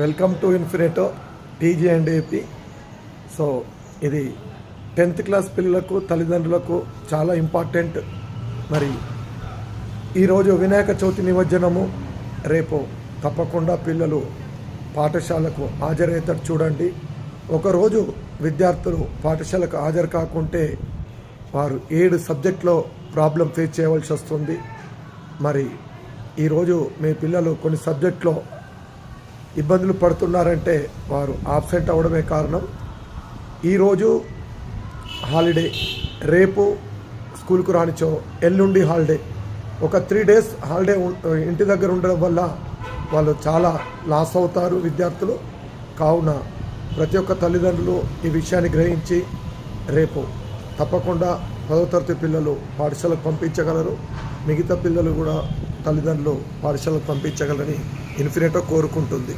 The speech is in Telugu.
Welcome to ఇన్ఫినేటో TG and AP. So ఇది టెన్త్ క్లాస్ పిల్లలకు తల్లిదండ్రులకు చాలా ఇంపార్టెంట్. మరి ఈరోజు వినాయక చవితి నిమజ్జనము. రేపు తప్పకుండా పిల్లలు పాఠశాలకు హాజరయ్యేటట్టు చూడండి. ఒకరోజు విద్యార్థులు పాఠశాలకు హాజరు కాకుంటే వారు ఏడు సబ్జెక్ట్లో ప్రాబ్లం ఫేస్ చేయవలసి వస్తుంది. మరి ఈరోజు మీ పిల్లలు కొన్ని సబ్జెక్ట్లో ఇబ్బందులు పడుతున్నారంటే వారు ఆబ్సెంట్ అవడమే కారణం. ఈరోజు హాలిడే. రేపు స్కూల్కు రానిచో ఎల్లుండి హాలిడే. ఒక త్రీ డేస్ హాలిడే ఇంటి దగ్గర ఉండడం వల్ల వాళ్ళు చాలా లాస్ అవుతారు విద్యార్థులు. కావున ప్రతి ఒక్క తల్లిదండ్రులు ఈ విషయాన్ని గ్రహించి రేపు తప్పకుండా పదో తరగతి పిల్లలు పాఠశాలకు పంపించగలరు. మిగతా పిల్లలు కూడా తల్లిదండ్రులు పాఠశాలకు పంపించగలరని ఇన్ఫినిటో కోరుకుంటుంది.